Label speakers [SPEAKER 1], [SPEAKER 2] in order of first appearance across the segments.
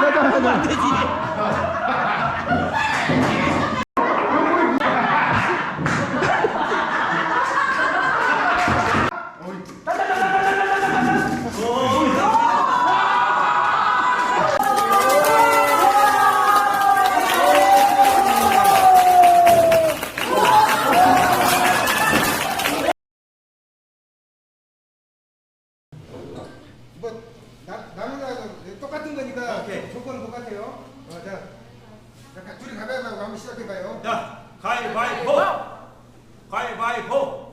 [SPEAKER 1] 자, 자, 자, 자. 시작해봐요.
[SPEAKER 2] 자, 가위바위보! 가위바위보!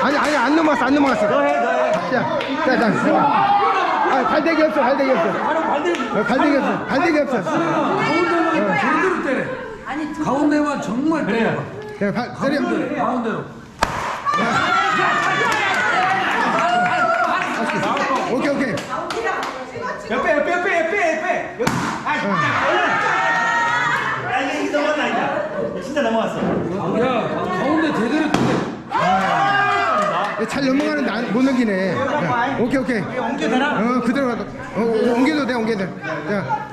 [SPEAKER 1] 아니, 아니, 안 넘어갔어, 안 넘어갔어.
[SPEAKER 2] 너해, 너해.
[SPEAKER 1] 자, 자, 자, 자. 아, 발대기 없어, 발대기 없어. 어, 발대기 없어, 발대기 없어.
[SPEAKER 3] 가운데만 제대로 때려. 가운데만 정말 때려.
[SPEAKER 1] 자, 발, 때려.
[SPEAKER 3] 가운데, 가운데로.
[SPEAKER 1] 오케이, 오케이.
[SPEAKER 2] 옆에, 옆에, 옆에, 옆에, 옆에! 아, 야, 이게 이게 넘어갔다, 이제. 진짜 넘어갔어.
[SPEAKER 3] 야, 가운데 제대로 때려.
[SPEAKER 1] 잘 넘어가는데 안, 못 넘기네. 자, 오케이, 오케이.
[SPEAKER 2] 옮겨 되나?
[SPEAKER 1] 어, 그대로 가도. 어, 어, 옮겨도 돼, 옮겨도 돼. 자, 자,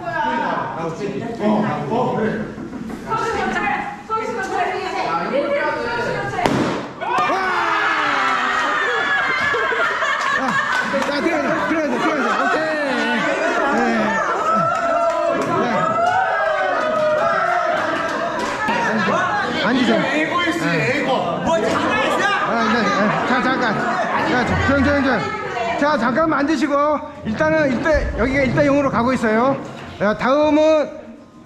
[SPEAKER 1] 자, 잠깐. 자, 자, 조용, 조용, 조용. 자, 잠깐만 앉으시고, 일단은, 일단, 여기가 일단 0으로 가고 있어요. 자, 다음은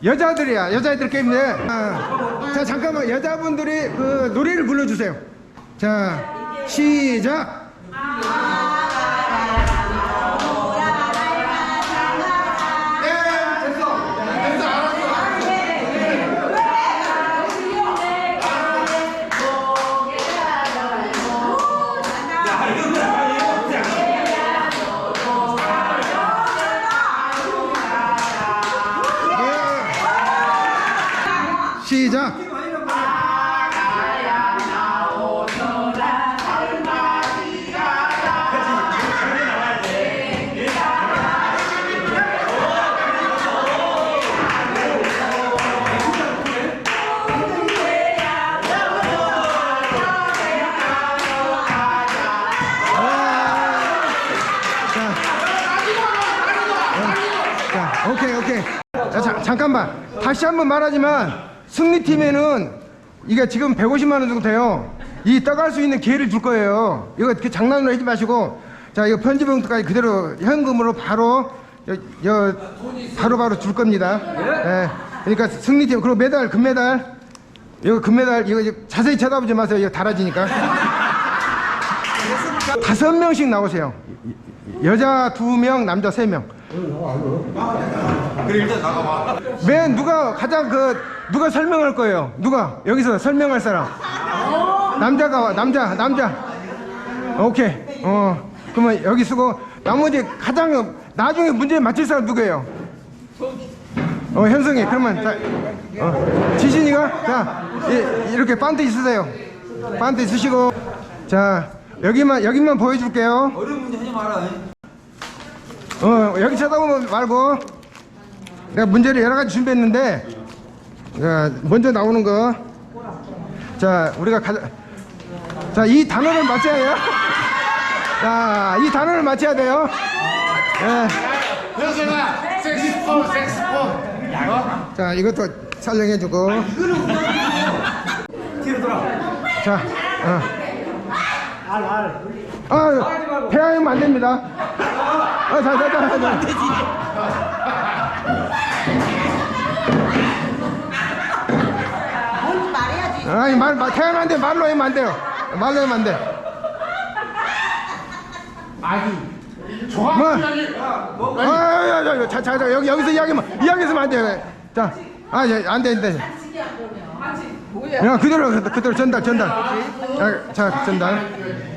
[SPEAKER 1] 여자들이야. 여자애들 게임인데. 아, 자, 잠깐만. 여자분들이 그 노래를 불러주세요. 자, 시작. 시작. 자, 오케이, 오케이. 잠깐만. 다시 한 번 말하지만 승리팀에는 이게 지금 150만 원 정도 돼요. 이 떠갈 수 있는 기회를 줄 거예요. 이거 그 장난으로 하지 마시고 자, 이거 편지봉투까지 그대로 현금으로 바로 여, 여 바로 바로 줄 겁니다. 예. 그러니까 승리팀 그리고 메달 금메달 이거 금메달 이거 자세히 쳐다보지 마세요. 이거 달아지니까. 다섯 명씩 나오세요. 여자 두 명, 남자 세 명.
[SPEAKER 2] 그래, 일단 나가봐.
[SPEAKER 1] 맨 누가 가장 그 누가 설명할 거예요? 누가 여기서 설명할 사람? 남자가 와, 남자 남자. 오케이. 어 그러면 여기 쓰고 나머지 가장 나중에 문제 맞힐 사람 누구예요? 어 현성이 그러면 자, 어, 지신이가 자 이, 이렇게 반트 있으세요. 반트 있으시고 자 여기만 여기만 보여줄게요.
[SPEAKER 3] 어려운 문제 하지 마라.
[SPEAKER 1] 어 여기 쳐다보면 말고 내가 문제를 여러 가지 준비했는데 자, 먼저 나오는 거. 자, 우리가 가자. 자, 이 단어를 맞춰야 해요. 자, 이 단어를 맞춰야 돼요. 예.
[SPEAKER 4] 현승아 섹스폰 섹스폰
[SPEAKER 1] 자, 이것도
[SPEAKER 2] 돌아.
[SPEAKER 1] 자, 어. 아, 대화하면 안 됩니다. 아, 자, 자, 자, 자.
[SPEAKER 5] 말해야지.
[SPEAKER 1] 아니, 말, 말, 안 돼. 말로 하면 안 돼요. 말로 하면 안 돼.
[SPEAKER 4] 종합
[SPEAKER 1] 뭐?
[SPEAKER 4] 이야기
[SPEAKER 1] 아, 야, 야, 야, 자, 자, 자, 여기, 여기서 이야기만, 이야기했으면 안 돼. 자, 아, 야, 안 돼, 안 돼. 야, 그대로, 그대로 전달, 전달. 야, 자, 전달.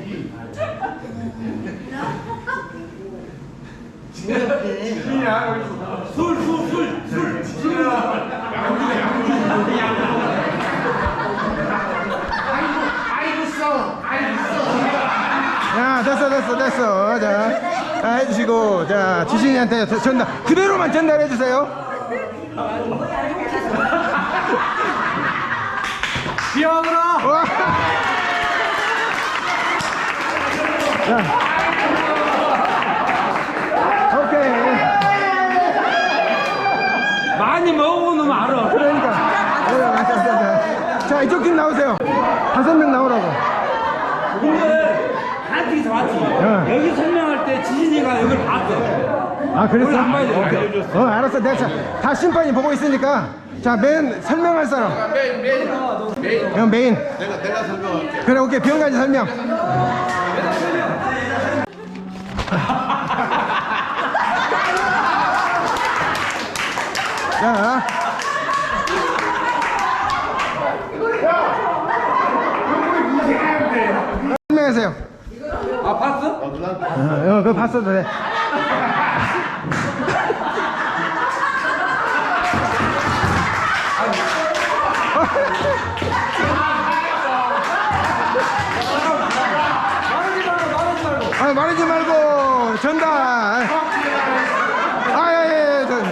[SPEAKER 1] 진짜 술술술술 진짜 양주 양주 야 됐어 됐어 됐어. 자 아, 해주시고 자 지진이한테 전달 그대로만 전달해 주세요. 비왕으로.
[SPEAKER 3] 많이 먹어보면 알아.
[SPEAKER 1] 그러니까 네, 맞아, 맞아, 맞아. 자 이쪽 팀 나오세요 다섯 명 나오라고
[SPEAKER 3] 근데 파티 파티.
[SPEAKER 1] 어.
[SPEAKER 3] 여기 설명할 때 지진이가 여기를 봤어.
[SPEAKER 1] 아 그랬어?
[SPEAKER 3] 안 봐야 돼.
[SPEAKER 1] 오케이. 어 알았어 내가 자, 다 심판이 보고 있으니까 자 맨 설명할 사람
[SPEAKER 4] 메인 메인 메인
[SPEAKER 1] 형 메인
[SPEAKER 4] 내가 내가 설명할게
[SPEAKER 1] 그래 오케이 병까지 설명 자. 설명하세요.
[SPEAKER 3] 아 봤어?
[SPEAKER 1] 어, 어, 그거 봤어도 돼아 말하지 말고 전달 아예예 저.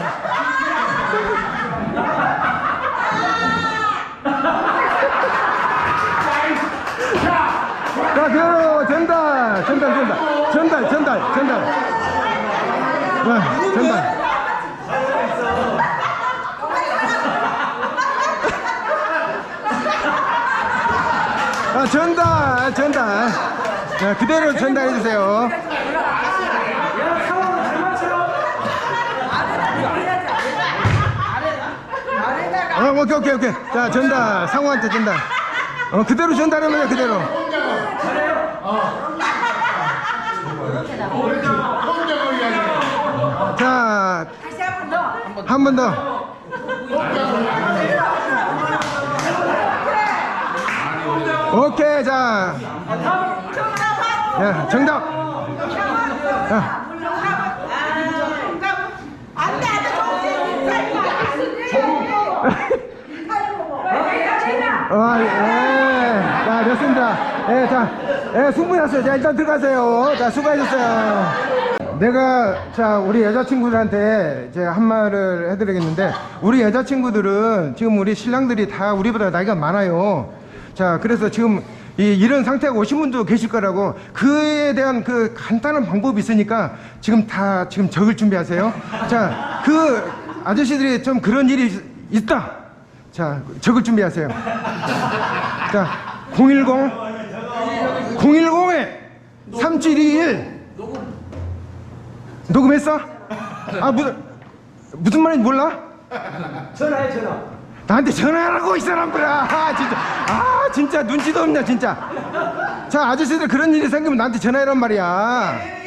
[SPEAKER 1] 자 그대로 전달 전달 전달 전달 전달 와 전달 아 전달 전달 자 그대로 전달해 주세요. 어 오케이 오케이 오케이. 자 전달 상호한테 전달 어 그대로 전달하면 돼 그대로 자
[SPEAKER 5] 한 번 더.
[SPEAKER 1] 오케이, 자. 야, 정답. 야,
[SPEAKER 5] 안돼
[SPEAKER 1] 어, 예. 자, 됐습니다. 예, 자, 예, 충분했어요. 자, 일단 들어가세요. 자, 수고하셨어요. 내가, 자, 우리 여자친구들한테 제가 한 말을 해드리겠는데, 우리 여자친구들은 지금 우리 신랑들이 다 우리보다 나이가 많아요. 자, 그래서 지금 이, 이런 상태가 오신 분도 계실 거라고 그에 대한 그 간단한 방법이 있으니까 지금 다 지금 적을 준비하세요. 자, 그 아저씨들이 좀 그런 일이 있- 있다. 자, 적을 준비하세요. 자, 010 010에 3721 녹음했어? 아 무슨 무슨 말인지 몰라?
[SPEAKER 2] 전화해 전화.
[SPEAKER 1] 나한테 전화하라고 이 사람들아 아 진짜 아 진짜 눈치도 없냐 진짜 자 아저씨들 그런 일이 생기면 나한테 전화해란 말이야 예.